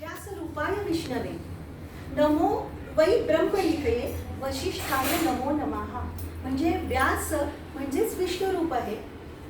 व्यासरूपाय विष्णवे। नमो वै ब्रह्मलिखये वशिष्ठाय नमो नमः। म्हणजे व्यास म्हणजेच विष्णू रूप आहे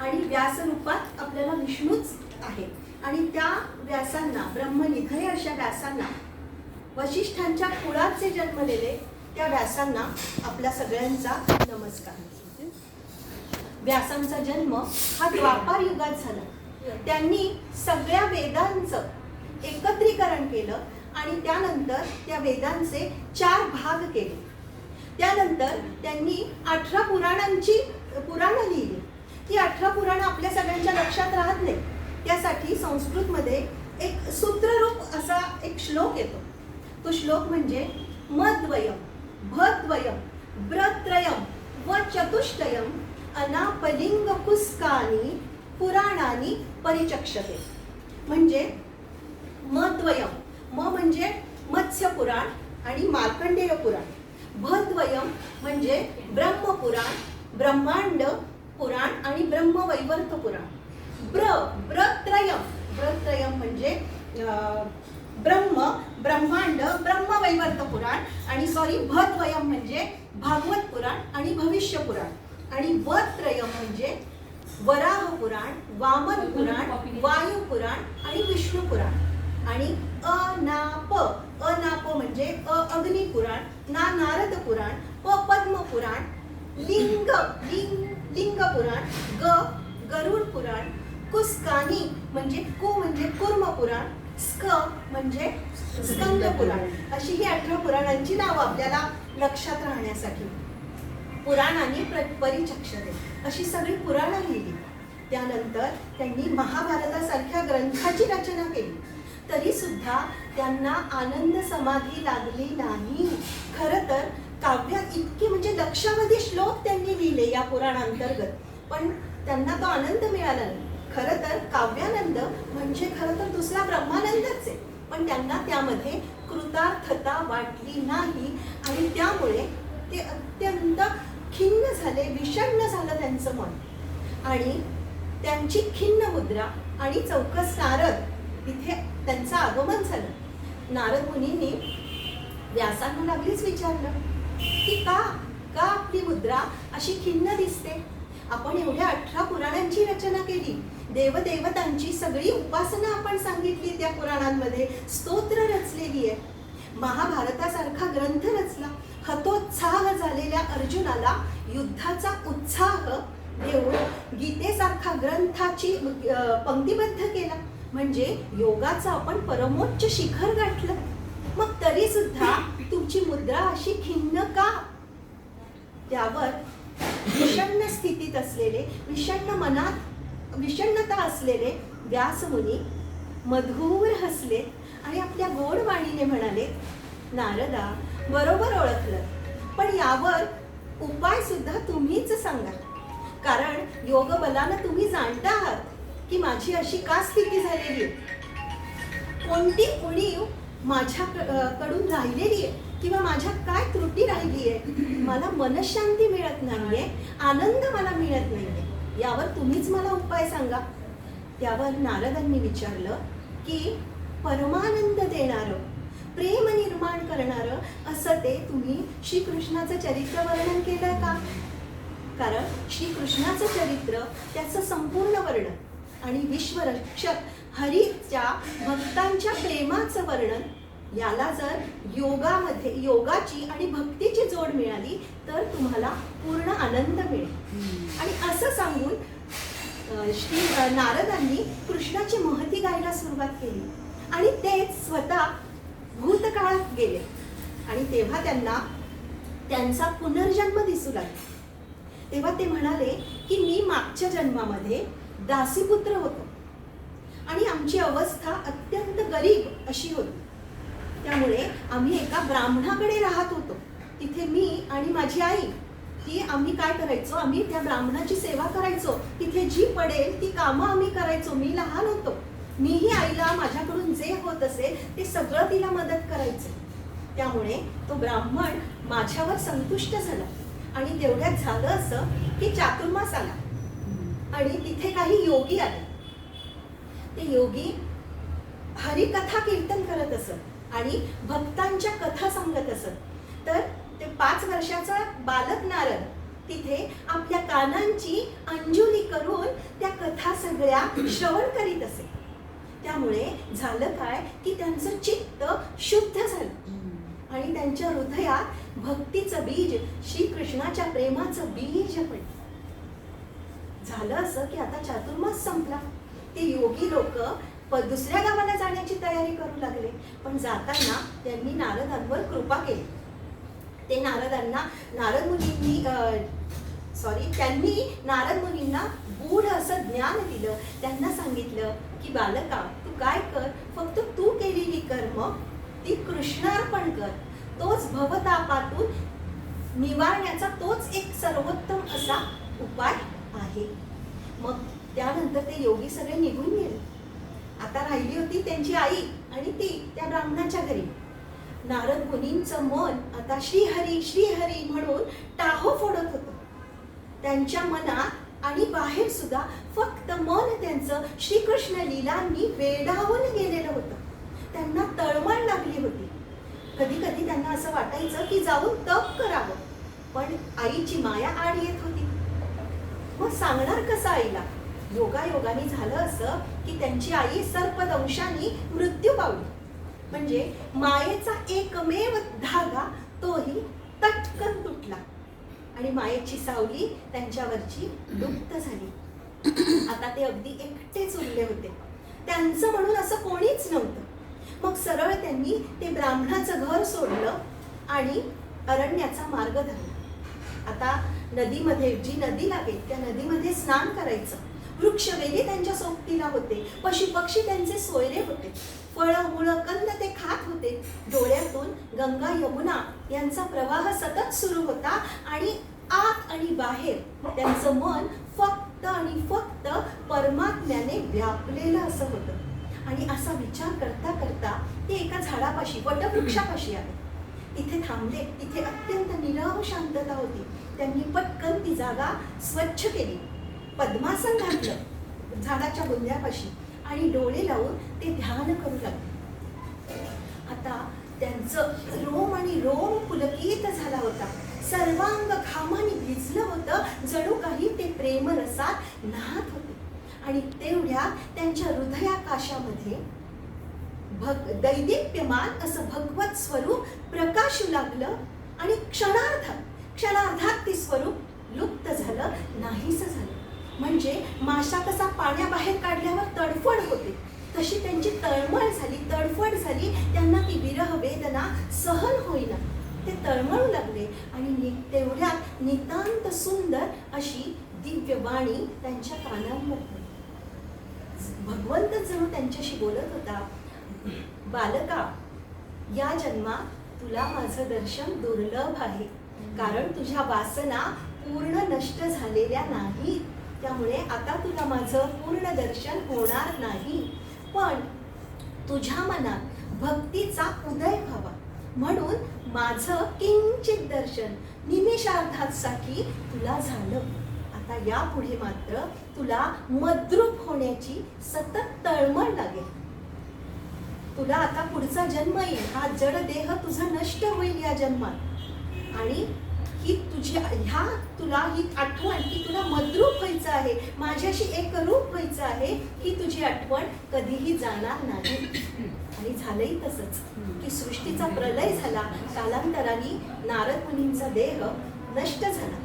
आणि व्यास रूपात आपल्याला विष्णूच आहे. आणि त्या व्यासांना ब्रह्मनिधय अशा व्यासांना वशिष्ठांच्या कुळाचे जन्मलेले त्या व्यासांना आपल्या सगळ्यांचा नमस्कार. व्यासांचा जन्म हा द्वापार युगात झाला. त्यांनी सगळ्या वेदांचं एकत्रीकरण केलं आणि त्यानंतर त्या वेदांचे चार भाग केले. त्यानंतर त्यांनी अठरा पुराणांची पुराणं लिहिली. ती अठरा पुराणं आपल्या सगळ्यांच्या लक्षात राहत नाही. त्यासाठी संस्कृतमध्ये एक सूत्ररूप असा एक श्लोक येतो. तो श्लोक म्हणजे मद्वयम भद्वयम ब्रत्रयम व चतुष्टयम अनापलिंग पुस्कानी पुराणानी परिचक्षते. म्हणजे मद्वयम म म्हणजे मत्स्य पुराण आणि मार्कंडेय पुराण भद्वयम म्हणजे ब्रह्मपुराण ब्रह्मांड पुराण आणि ब्रह्मवैवर्त पुराण ब्र ब्रत्रयम ब्रत्रयम म्हणजे ब्रह्म ब्रह्मांड ब्रह्मवैवर्त पुराण आणि सॉरी भद्वयम म्हणजे भागवत पुराण आणि भविष्य पुराण आणि वत्रयम म्हणजे वराह पुराण वामन पुराण वायू पुराण आणि विष्णू पुराण आणि अनाप. अनाप म्हणजे अ अग्नि पुराण ना नारद पुराण प पद्म पुराण लिंग लिंग लिंग पुराण ग गरुड पुराण कुस्कानी म्हणजे कु म्हणजे कुर्म पुराण स्क म्हणजे स्कंद पुराण. अशी ही अठरा पुराणांची नावं आपल्याला लक्षात राहण्यासाठी. पुराणांनी प्र परिचक्षते अशी सगळी पुराणं लिहिली. त्यानंतर त्यांनी महाभारतासारख्या ग्रंथाची रचना केली. तरी सुद्धा त्यांना आनंद समाधी लागली नाही. खरं तर काव्यात इतके म्हणजे लक्षावधी श्लोक त्यांनी लिहिले या पुराणांतर्गत. पण त्यांना तो आनंद मिळाला नाही. खरं तर काव्यानंद म्हणजे खरं तर दुसरा ब्रह्मानंदच आहे. पण त्यांना त्यामध्ये कृतार्थता वाटली नाही आणि त्यामुळे ते अत्यंत खिन्न झाले विषण्ण झालं त्यांचं मन. आणि त्यांची खिन्न मुद्रा आणि चौकस सारद आगमन झालं. नारद मुनींनी व्यासांना लागलीच विचारलं की का? का आपली मुद्रा अशी खिन्न दिसते? आपण एवढ्या अठरा पुराणांची रचना केली. देवदेवतांची सगळी उपासना आपण सांगितली त्या पुराणांमध्ये. स्तोत्र रचलेली आहे. महाभारतासारखा ग्रंथ रचला. हतोत्साह झालेल्या अर्जुनाला युद्धाचा उत्साह देऊन गीतेसारखा ग्रंथाची पंक्तिबद्ध केला. म्हणजे योगाचं आपण परमोच्च शिखर गाठलं. मग तरी सुद्धा तुमची मुद्रा अशी खिन्न का? त्यावर विषण्ण स्थितीत असलेले विषण्ण मनात विषण्णता असलेले व्यासमुनी मधुर हसले आणि आपल्या गोड वाणीने म्हणाले नारदा बरोबर ओळखलं. पण यावर उपाय सुद्धा तुम्हीच सांगा. कारण योग बलानं तुम्ही जाणता आहात. की माझी अशी का स्थिती झालेली आहे? कोणती उणीव माझ्या कडून राहिलेली आहे? किंवा माझ्या काय त्रुटी राहिली आहे? मला मनशांती मिळत नाहीये आनंद मला मिळत नाहीये. यावर तुम्हीच मला उपाय सांगा. त्यावर नारदांनी विचारलं की परमानंद देणारं प्रेम निर्माण करणारं असं ते तुम्ही श्रीकृष्णाचं चरित्र वर्णन केलं का? कारण श्रीकृष्णाचं चरित्र त्याचं संपूर्ण वर्णन. आणि विश्वरक्षक हरीच्या भक्तांच्या प्रेमाचं वर्णन याला जर योगामध्ये योगाची आणि भक्तीची जोड मिळाली तर तुम्हाला पूर्ण आनंद मिळेल. आणि असं सांगून श्री नारदांनी कृष्णाची महती गायला सुरुवात केली. आणि तेच स्वतः भूतकाळात गेले. आणि तेव्हा त्यांना त्यांचा पुनर्जन्म दिसू लागला. तेव्हा ते म्हणाले की मी मागच्या जन्मामध्ये दासीपुत्र होतो. आणि आमची अवस्था अत्यंत गरीब अशी होती. त्यामुळे आम्ही एका ब्राह्मणाकडे राहत होतो. तिथे मी आणि माझी आई ती आम्ही काय करायचो? आम्ही त्या ब्राह्मणाची सेवा करायचो. तिथे जी पडेल ती कामं आम्ही करायचो. मी लहान होतो. मीही आईला माझ्याकडून जे होत असेल ते सगळं तिला मदत करायचं. त्यामुळे तो ब्राह्मण माझ्यावर संतुष्ट झाला. आणि तेवढ्यात झालं असं की चातुर्मास आला. आणि तिथे काही योगी आले. ते योगी हरिकथा कीर्तन करत असत आणि भक्तांच्या कथा सांगत असत. तर ते पाच वर्षाचा बालक नारद तिथे आपल्या कानांची अंजुली करून त्या कथा सगळ्या श्रवण करीत असे. त्यामुळे झालं काय की त्यांचं चित्त शुद्ध झालं. आणि त्यांच्या हृदयात भक्तीचं बीज श्रीकृष्णाच्या प्रेमाचं बीज पडलं. झालं असं की आता चातुर्मास संपला. ते योगी लोक दुसऱ्या गावाला जाण्याची तयारी करू लागले. पण जाताना त्यांनी नारदांवर कृपा केली. ते नारदांना नारद मुनींनी सॉरी त्यांनी नारद मुनींना गूढ असं ज्ञान दिलं. त्यांना सांगितलं की बालका तू काय कर? फक्त तू केलेली कर्म ती कृष्णार्पण कर. तोच भवतापातून निवारण्याचा तोच एक सर्वोत्तम असा उपाय आहे. मग त्यानंतर ते योगी सगळे निघून गेले. आता राहिली होती त्यांची आई आणि ती त्या ब्राह्मणाच्या घरी. नारद मुनींचं मन आता श्रीहरी श्रीहरी म्हणून टाहो फोडत होतं. त्यांच्या मनात आणि बाहेर सुद्धा फक्त मन त्यांचं श्रीकृष्ण लीलांनी वेडावून गेलेलं होतं. त्यांना तळमळ लागली होती. कधी कधी त्यांना असं वाटायचं की जाऊन तप करावं. पण आईची माया आड येत होती. मग सांगणार कसं आईला? योगायोगाने झालं असं की त्यांची आई सर्पदंशाने मृत्यू पावली. म्हणजे मायेचा एकमेव धागा तोही तटकन तुटला. आणि मायेची सावली त्यांच्यावरची लुप्त झाली. आता ते अगदी एकटेच उरले होते. त्यांचं म्हणून असं कोणीच नव्हतं. मग सरळ त्यांनी ते ब्राह्मणाचं घर सोडलं आणि अरण्याचा मार्ग धरला. आता नदीमध्ये जी नदी लागेल त्या नदीमध्ये स्नान करायचं. वृक्ष वेली त्यांच्या सोबतीला होते. पशु पक्षी त्यांचे सोयरे होते. फळं मुळं कंद ते खात होते. डोळ्यातून गंगा यमुना यांचा प्रवाह सतत सुरू होता आणि आत आणि बाहेर त्यांचं मन फक्त आणि फक्त परमात्म्याने व्यापलेलं असं होतं. आणि असा विचार करता करता ते एका झाडापाशी वटवृक्षापाशी आले. तिथे थांबले. तिथे अत्यंत निरव शांतता होती. त्यांनी पटकन ती जागा स्वच्छ केली. पद्मासन घातलं झाडाच्या बुंद्यापाशी आणि डोळे लावून ते ध्यान करू लागले. आता त्यांचं रोम आणि रोम पुलकित झाला होता. सर्वांग घामाने भिजलं होतं. जणू काही ते प्रेमरसात न्हात होते. आणि तेवढ्या त्यांच्या हृदयाकाशामध्ये भग दैदिप्यमान असं भगवत स्वरूप प्रकाशू लागलं आणि क्षणार्धात क्षणार्धात ती स्वरूप लुप्त झालं नाहीस झालं. म्हणजे माशा कसा पाण्याबाहेर काढल्यावर तडफड होते. तशी त्यांची तळमळ झाली तडफड झाली. त्यांना ती विरह वेदना सहन होईना. ते तळमळू लागले आणि नि तेवढ्यात नितांत सुंदर अशी दिव्य वाणी त्यांच्या कानांवर भगवंत जणू त्यांच्याशी बोलत होता बालका या जन्मात तुला माझं दर्शन दुर्लभ आहे. कारण तुझ्या वासना पूर्ण नष्ट झालेल्या नाही. त्यामुळे आता तुला माझं पूर्ण दर्शन होणार नाही. पण तुझ्या मनात भक्तीचा उदय व्हावा. म्हणून माझं किंचित दर्शन निमिषार्धासाठी तुला झालं. आता यापुढे मात्र तुला मद्रूप होण्याची सतत तळमळ लागेल. तुला आता पुढचा जन्म येईल. हा जड देह तुझा नष्ट होईल या जन्मात. आणि ही तुझी ह्या तुला ही आठवण की तुला मद्रूप व्हायचं आहे. माझ्याशी एक रूप व्हायचं आहे ही तुझी आठवण कधीही जाणार नाही. आणि झालंही तसंच की सृष्टीचा प्रलय झाला. कालांतराने नारद मुनींचा देह नष्ट झाला.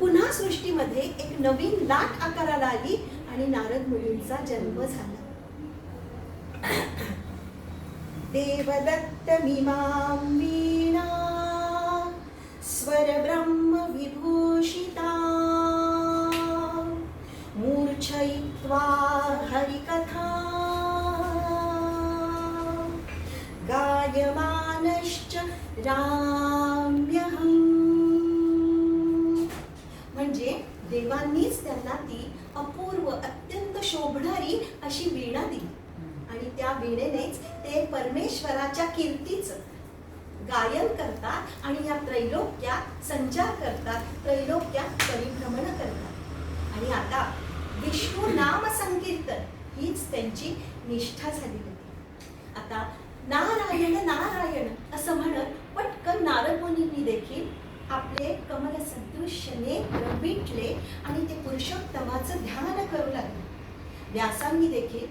पुन्हा सृष्टीमध्ये एक नवीन लाट आकाराला आली आणि नारद मुनींचा जन्म झाला. देवदत्तमिमां मी स्वरब्रह्मविभूषिता। मूर्छयित्वा हरिकथा। गायमानश्च राम्यहम्। म्हणजे देवांनीच त्यांना ती अपूर्व अत्यंत शोभणारी अशी वीणा दिली. आणि त्या वीणेनेच ते परमेश्वराच्या कीर्तीचं गायन करतात आणि या त्रैलोक्यात संचार करतात त्रैलोक्यात परिभ्रमण करतात. आणि आता विष्णू नाम संकीर्तन हीच त्यांची निष्ठा झाली होती. आता नारायण नारायण असं म्हणत पटकन नारद मुनींनी देखील आपले कमल सदृश्यने मिटले आणि ते पुरुषोत्तमाचं ध्यान करू लागले. व्यासांनी देखील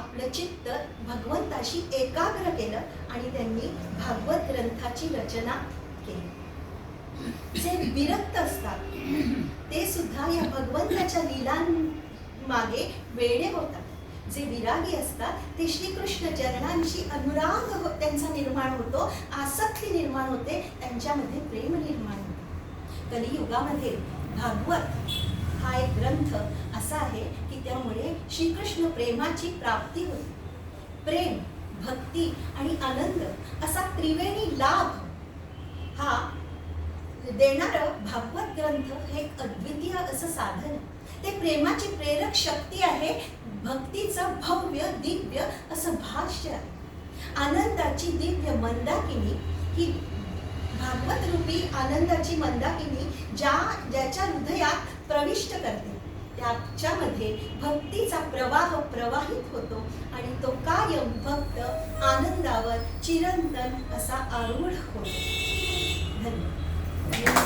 आपलं चित्त भगवंताशी एकाग्र केलं आणि त्यांनी भागवत ग्रंथाची रचना केली. जे विरक्त असतात ते सुद्धा या भगवंताच्या लीलांमागे वेडे होतात. जे विरागी असतात ते श्रीकृष्ण चरणांशी अनुराग हो- त्यांचा निर्माण होतो आसक्ती निर्माण होते त्यांच्यामध्ये प्रेम निर्माण होते. कलियुगामध्ये भागवत हा एक ग्रंथ असा आहे की त्यामुळे श्रीकृष्ण प्रेमाची प्राप्ती होते. प्रेम भक्ती आणि आनंद असा त्रिवेणी लाभ हा देणारं भागवत ग्रंथ हे एक अद्वितीय असं साधन ते प्रेमाची प्रेरक शक्ती आहे भक्तीचं भव्य दिव्य असं भाष्य आहे. आनंदाची दिव्य मंदाकिनी ही भागवत रूपी आनंदाची मंदाकिनी ज्या ज्याच्या हृदयात प्रविष्ट करते. त्याच्यामध्ये भक्तीचा प्रवाह प्रवाहित होतो आणि तो कायम भक्त आनंदावर चिरंतन असा आरूढ होतो. धन्यवाद.